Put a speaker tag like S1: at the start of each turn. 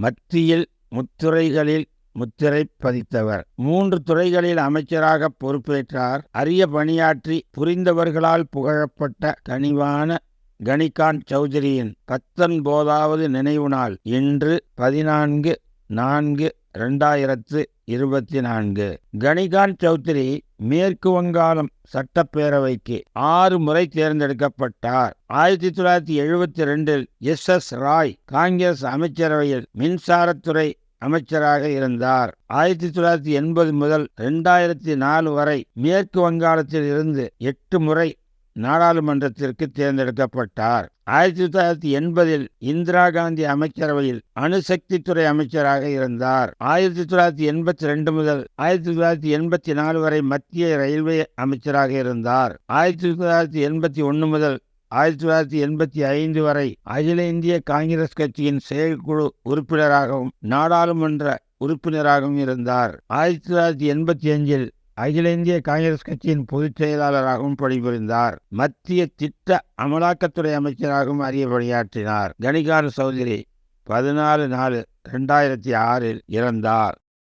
S1: மத்தியில் முத்துறைகளில் முத்திரை பதித்தவர். மூன்று துறைகளில் அமைச்சராக பொறுப்பேற்றார். அரிய பணியாற்றி புரிந்தவர்களால் புகழப்பட்ட கனிவான கணிகாந்த் சௌத்ரியின் பத்தொன்பதாவது நினைவு நாள் இன்று பதினான்கு நான்கு ரெண்டாயிரத்து இருபத்தி நான்கு. கனிகான் சௌத்ரி மேற்கு வங்காளம் சட்டப்பேரவைக்கு ஆறு முறை தேர்ந்தெடுக்கப்பட்டார். ஆயிரத்தி தொள்ளாயிரத்தி எழுபத்தி ரெண்டில் எஸ் எஸ் ராய் காங்கிரஸ் அமைச்சரவையில் மின்சாரத்துறை அமைச்சராக இருந்தார். ஆயிரத்தி தொள்ளாயிரத்தி எண்பது முதல் இரண்டாயிரத்தி நாலு வரை மேற்கு வங்காளத்தில் இருந்து எட்டு முறை நாடாளுமன்றத்திற்கு தேர்ந்தெடுக்கப்பட்டார். ஆயிரத்தி தொள்ளாயிரத்தி எண்பதில் இந்திரா காந்தி அமைச்சரவையில் அணுசக்தித்துறை அமைச்சராக இருந்தார். ஆயிரத்தி தொள்ளாயிரத்தி எண்பத்தி ரெண்டு முதல் ஆயிரத்தி தொள்ளாயிரத்தி எண்பத்தி நாலு வரை மத்திய ரயில்வே அமைச்சராக இருந்தார். ஆயிரத்தி தொள்ளாயிரத்தி எண்பத்தி ஒன்று முதல் ஆயிரத்தி தொள்ளாயிரத்தி எண்பத்தி ஐந்து வரை அகில இந்திய காங்கிரஸ் கட்சியின் செயற்குழு உறுப்பினராகவும் நாடாளுமன்ற உறுப்பினராகவும் இருந்தார். ஆயிரத்தி தொள்ளாயிரத்தி எண்பத்தி அஞ்சில் அகில இந்திய காங்கிரஸ் கட்சியின் பொதுச் செயலாளராகவும் பணிபுரிந்தார். மத்திய திட்ட அமலாக்கத்துறை அமைச்சராகவும் அறிய பணியாற்றினார். கணிகார சௌதரி பதினாலு நாலு ரெண்டாயிரத்தி ஆறில் இறந்தார்.